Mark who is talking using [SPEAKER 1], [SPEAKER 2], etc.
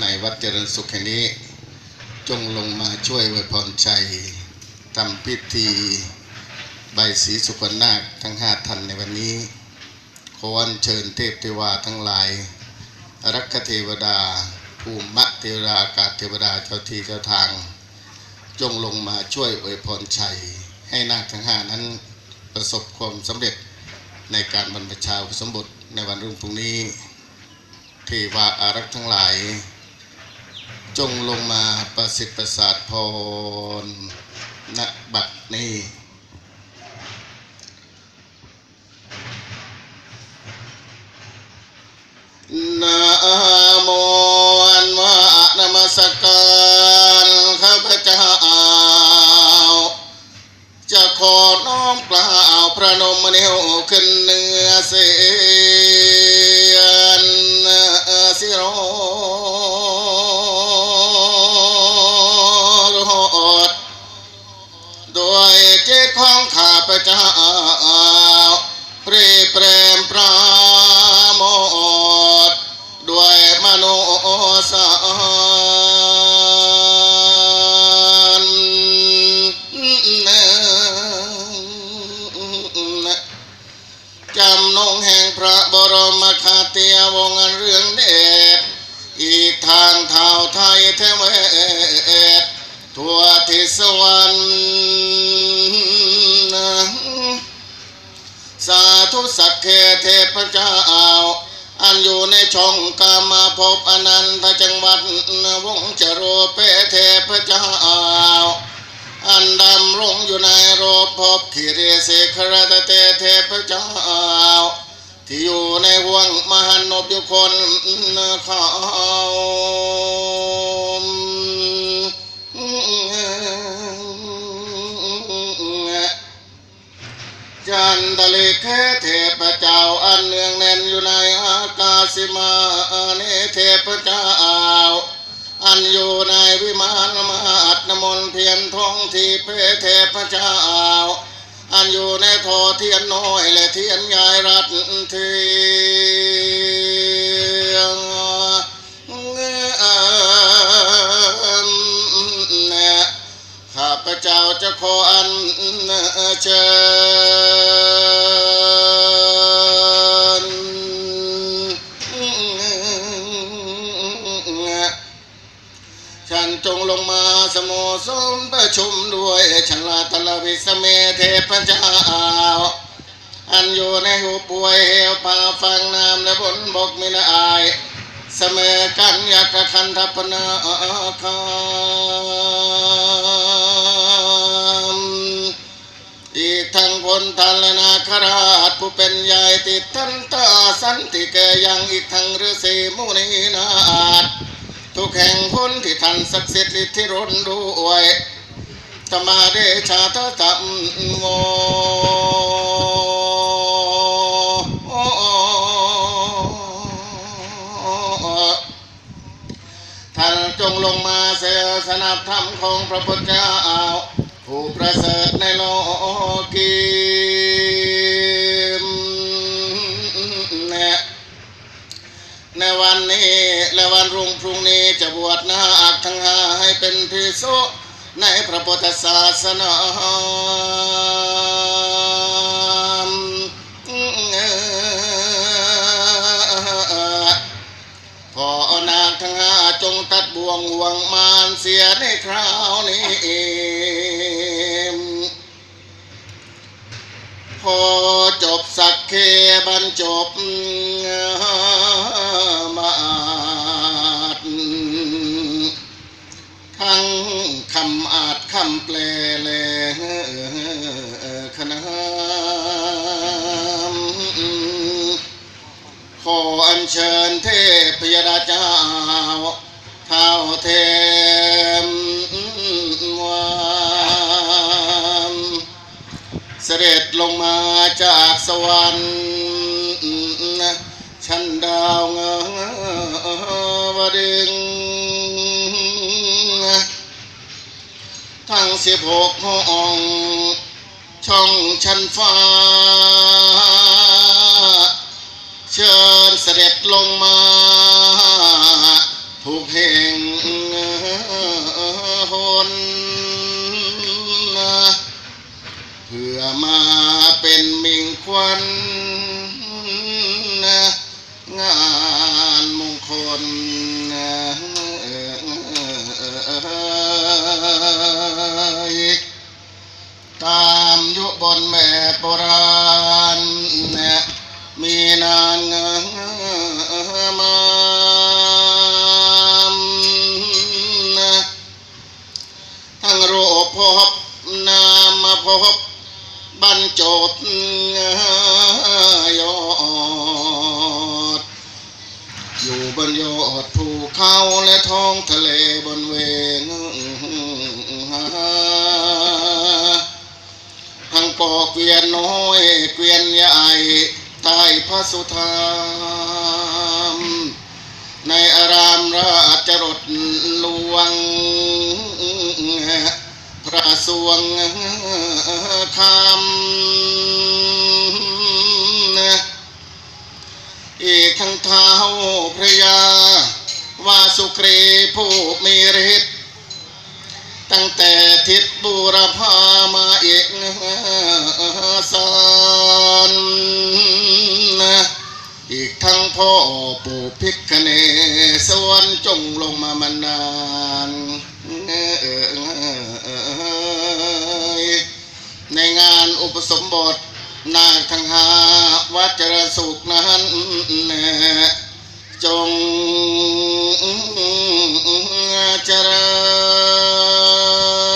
[SPEAKER 1] ในวัดเจริญสุขแห่งนี้ จงลงมาช่วยอวยพรชัยทำพิธีใบสีสุพรรณนาคทั้งห้าท่านในวันนี้ขออัญเชิญเทพเทวาทั้งหลายอรักเทวดา ภูมิเทวดาอากาศเทวดาเจ้าที่เจ้าทาง จงลงมาช่วยอวยพรชัย ให้นาคทั้งห้านั้นประสบความสำเร็จในการบรรพชาอุปสมบทในวันรุ่งพรุ่งนี้ เทวาอารักษ์ทั้งหลาย จงลงมาประสิทธิ์ประสาทพรณบัดนี้นะโมอันว่านมัสการข้าพเจ้าจะขอน้อมกล่าวพระนมนิ้วขึ้นเนื้อเสียนสิโร จตของข้าพเจ้าปรีเปรมปราโมทด้วยมโนสารจำนงแห่งพระบรมคาเตียวงศ์เรื่องเดชอีกทางเท่าไทยเทเวศทั่วทิศวรรค์ สาธุสักเคเทพเจ้าอันอยู่ในช่องกามาพบอนันทจังหวัดวงจโรเปเทพเจ้าอันดำรงอยู่ในโรบพบขีเรเสครตเตเทพเจ้าที่อยู่ในห่วงมหันนบยุคนเขา จันตะลิเคเทพเจ้าอันเนืองแน่นอยู่ในอากาศิมาเนเทพเจ้าอันอยู่ในวิมานมหาดนมนเทียนทองที่เพเทพเจ้าอันอยู่ในทอเทียนน้อยและเทียนใหญ่รัตที พเจ้าจะขออันเชิญฉันจงลงมาสโมสมประชุมด้วยฉันลาตลวิสเมเทพเจ้าอันอยู่ในหูป่วยเหวพาฟังน้ำและบนบกมินาอายเสมอกันอยากกะคันทัพนาคา ทั้งพลทันนาคราชผู้เป็นใหญ่ติดทันตาสันติแกยังอีกทั้งฤาษีมุนีนาถทุกแห่งพ้นที่ท่านศักดิ์สิทธิ์ทธิรนด้วยธรรมาเดชาทธรรมโมท่านจงลงมาเสสนับธรรมของพระพุทธเจ้าผู้ประเสริฐในโลก รุ่งพรุ่งนี้จะบวชนาคทั้งห้าให้เป็นพิสุในพระพุทธศาสนาขอนาคทั้งห้าจงตัดบ่วงห่วงมารเสียในคราวนี้พอจบสักเคบรรจบ ทั้งคำอาจคำแปลแลคณะขออัญเชิญเทพยดาเจ้าเท้าเทมวามเสด็จลงมาจากสวรรค์ชั้นดาวเงวดึง สิบหกห้องช่องชั้นฟ้า เชิญเสด็จลงมาพทุกแห่งหนเพื่อมาเป็นมิงควันงานมงคล ยุบนแม่โบราณเนี่ยมีนานเงมาทั้งรูปพบนามพบบรรจบยอด อยู่บนยอดภูเขาและท้องทะเลบนเวง ทั้งปอกเกวียนน้อย เกวียนใหญ่ใต้พระสุธามในอารามราชรถหลวง พระสวงคำอีกทั้งเท้าพระยาวาสุกรีผู้มีฤทธิ์ ตั้งแต่ทิศบูรพามาเอกสานอีกทั้งพ่อปู่พิกเนสวรรค์จงลงมามันนานในงานอุปสมบทนาคทั้งหาวัจรสุขนั้นแน่ จงเจริ